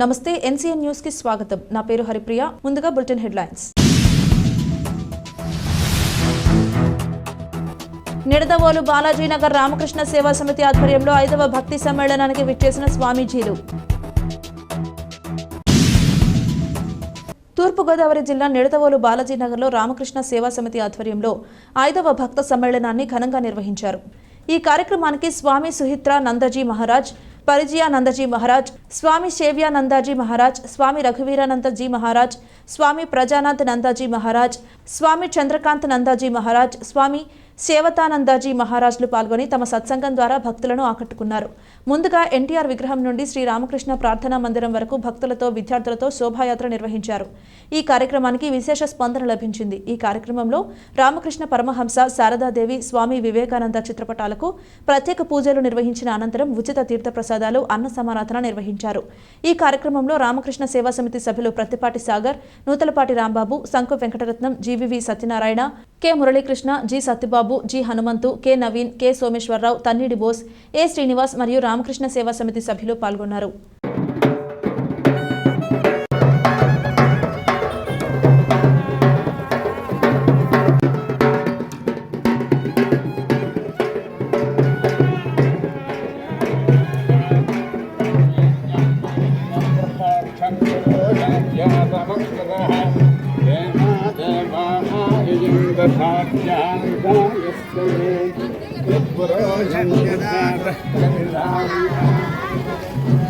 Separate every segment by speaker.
Speaker 1: నమస్తే ఎన్సీఎన్ న్యూస్కి స్వాగతం. నా పేరు హరిప్రియ. ముందుగా బులెటిన్ హెడ్లైన్స్. నిడదవోలు బాలాజీనగర్ రామకృష్ణ సేవా సమితి ఆధ్వర్యంలో ఐదవ భక్తి సమ్మేళనానికి విచ్చేసిన స్వామీజీలు. తూర్పుగోదావరి జిల్లా నిడదవోలు బాలాజీనగర్లో రామకృష్ణ సేవా సమితి ఆధ్వర్యంలో ఐదవ భక్త సమ్మేళనాన్ని ఘనంగా నిర్వహించారు. ఈ కార్యక్రమానికి స్వామి సుహిత్ర నందజీ మహారాజ్ పరిజయా నందజీ మహారాజ్ స్వామి శేవ్యా నందాజీ మహారాజ్ స్వామి రఘువీరానందజీ మహారాజ్ స్వామి ప్రజానాథ్ నందాజీ మహారాజ్ స్వామి చంద్రకాంత్ నందాజీ మహారాజ్ స్వామి సేవతానందాజీ మహారాజ్లు పాల్గొని తమ సత్సంగం ద్వారా భక్తులను ఆకట్టుకున్నారు. ముందుగా ఎన్టీఆర్ విగ్రహం నుండి శ్రీ రామకృష్ణ ప్రార్థనా మందిరం వరకు భక్తులతో విద్యార్థులతో శోభాయాత్ర నిర్వహించారు. ఈ కార్యక్రమానికి విశేష స్పందన లభించింది. ఈ కార్యక్రమంలో రామకృష్ణ పరమహంస శారదాదేవి స్వామి వివేకానంద చిత్రపటాలకు ప్రత్యేక పూజలు నిర్వహించిన అనంతరం ఉచిత తీర్థప్రసాదాలు అన్న సమారాధన నిర్వహించారు. ఈ కార్యక్రమంలో రామకృష్ణ సేవా సమితి సభ్యులు Prathipati Sagar Nuthalapati Rambabu Sanku Venkataratnam GVV Satyanarayana K Muralikrishna G Satyababu G Hanumanthu K Naveen K Someswararao Tannidi Bose A Srinivas మరియు రామకృష్ణ సేవా సమితి సభ్యులు పాల్గొన్నారు.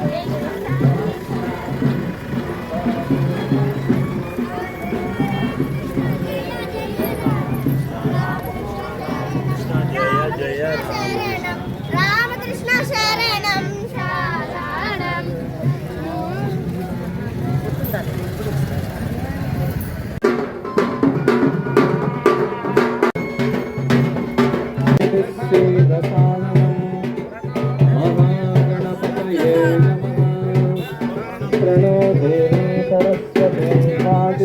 Speaker 2: Thank you.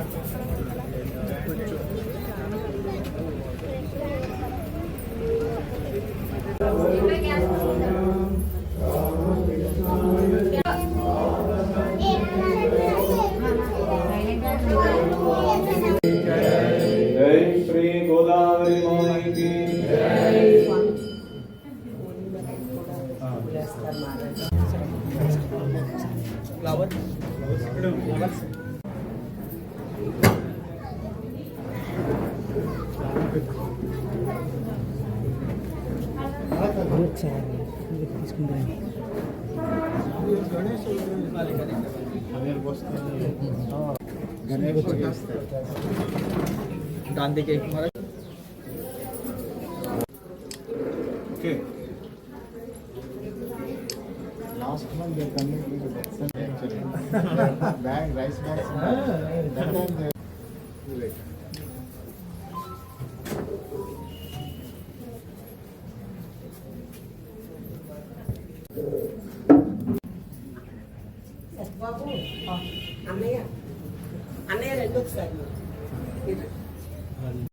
Speaker 2: Gracias.
Speaker 3: गांधी के महाराज
Speaker 2: okay
Speaker 4: Last month they coming to the Bexon actually. Bag, rice bags. That time they.
Speaker 5: బాబు అన్నయ్య అన్నయ్య రెండు ఒకసారి ఇది. అన్నయ్య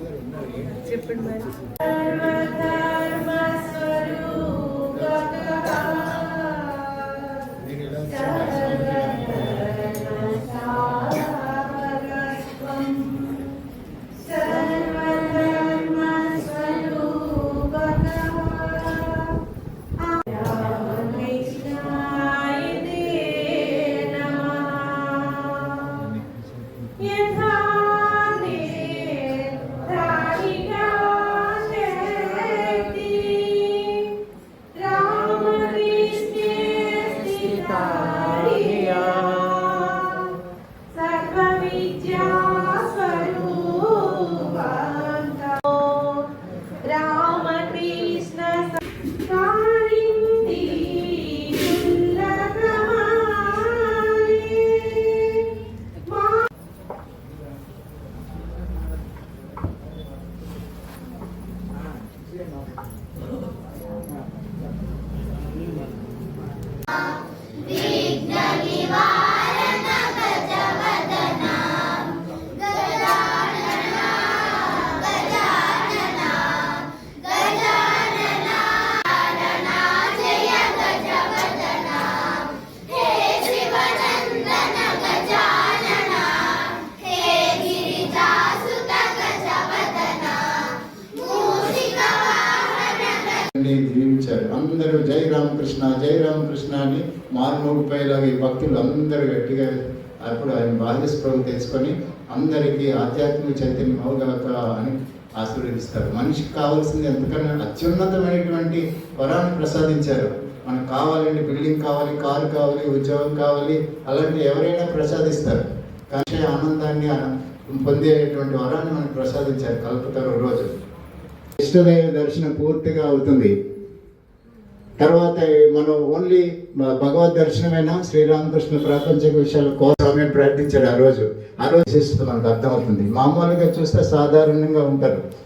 Speaker 4: గారు ఉన్నారు ఏంటి?
Speaker 5: చెప్పండి మరి రామకృష్ణ て
Speaker 4: ます。అందరూ జై రామకృష్ణ జై రామకృష్ణ అని మారుమోగిపోయేలాగా ఈ భక్తులు అందరూ గట్టిగా అప్పుడు ఆయన బాధ్యస్పృహం తెచ్చుకొని అందరికీ ఆధ్యాత్మిక చైతన్యం అవగలత అని ఆశీర్వదిస్తారు. మనిషికి కావాల్సింది ఎంతకన్నా అత్యున్నతమైనటువంటి వరాన్ని ప్రసాదించారు. మనకు కావాలంటే బిల్డింగ్ కావాలి కారు కావాలి ఉద్యోగం కావాలి అలాంటి ఎవరైనా ప్రసాదిస్తారు. కానీ ఆనందాన్ని పొందేటువంటి వరాన్ని మనకు ప్రసాదించారు కలుపుతారు రోజు. ఇష్టదైవ దర్శనం పూర్తిగా అవుతుంది. తర్వాత మనం ఓన్లీ భగవద్ దర్శనమైనా? శ్రీరామకృష్ణ ప్రాపంచిక విషయాల కోసం ప్రయత్నించాడు ఆ రోజు. ఆ రోజు మనకు అర్థమవుతుంది. మామూలుగా చూస్తే సాధారణంగా ఉంటారు.